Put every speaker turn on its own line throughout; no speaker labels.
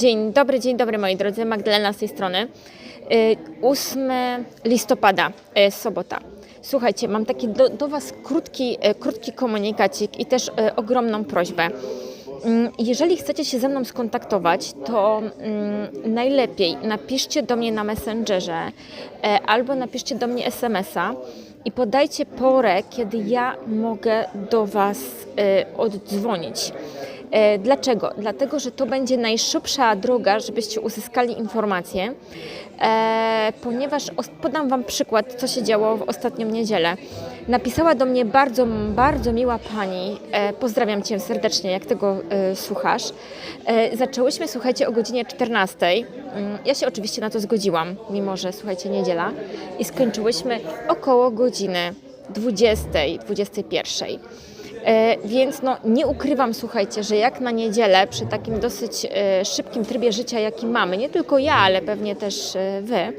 Dzień dobry, dzień dobry moi drodzy, Magdalena z tej strony. Y, 8 listopada, y, sobota. Słuchajcie, mam taki do, do Was krótki, y, krótki komunikacik i też y, ogromną prośbę. Mm, Jeżeli chcecie się ze mną skontaktować, to mm, najlepiej napiszcie do mnie na Messengerze albo napiszcie do mnie SMS-a i podajcie porę, kiedy ja mogę do Was oddzwonić. E, Dlaczego? Dlatego, że to będzie najszybsza droga, żebyście uzyskali informacje, e, ponieważ podam Wam przykład, co się działo w ostatnią niedzielę. Napisała do mnie bardzo, bardzo miła pani, e, pozdrawiam Cię serdecznie, jak tego słuchasz. Zaczęłyśmy, słuchajcie, o godzinie 14. Mm, Ja się oczywiście na to zgodziłam, mimo że, słuchajcie, niedziela. I skończyłyśmy około godziny 20, 21. E, Więc no, nie ukrywam, słuchajcie, że jak na niedzielę, przy takim dosyć e, szybkim trybie życia, jaki mamy, nie tylko ja, ale pewnie też e, wy,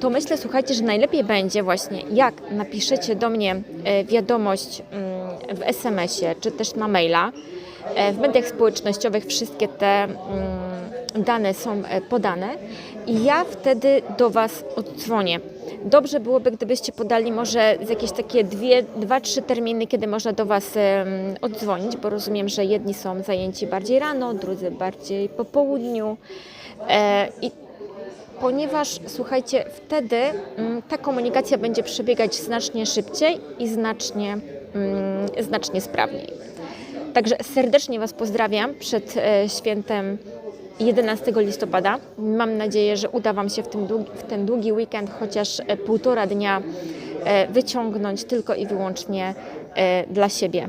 to myślę, słuchajcie, że najlepiej będzie właśnie, jak napiszecie do mnie wiadomość mm, w SMS-ie, czy też na maila. E, W mediach społecznościowych wszystkie te mm, dane są e, podane i ja wtedy do Was oddzwonię. Dobrze byłoby, gdybyście podali może jakieś takie dwie, dwa, trzy terminy, kiedy można do Was em, oddzwonić, bo rozumiem, że jedni są zajęci bardziej rano, drudzy bardziej po południu. E, I ponieważ słuchajcie, wtedy mm, ta komunikacja będzie przebiegać znacznie szybciej i znacznie, znacznie sprawniej. Także serdecznie Was pozdrawiam przed e, świętem 11 listopada. Mam nadzieję, że uda Wam się w, tym długi, w ten długi weekend chociaż e, półtora dnia e, wyciągnąć tylko i wyłącznie dla siebie.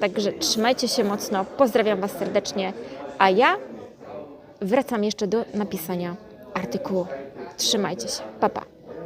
Także trzymajcie się mocno, pozdrawiam Was serdecznie, a ja wracam jeszcze do napisania artykułu. Trzymajcie się, pa pa.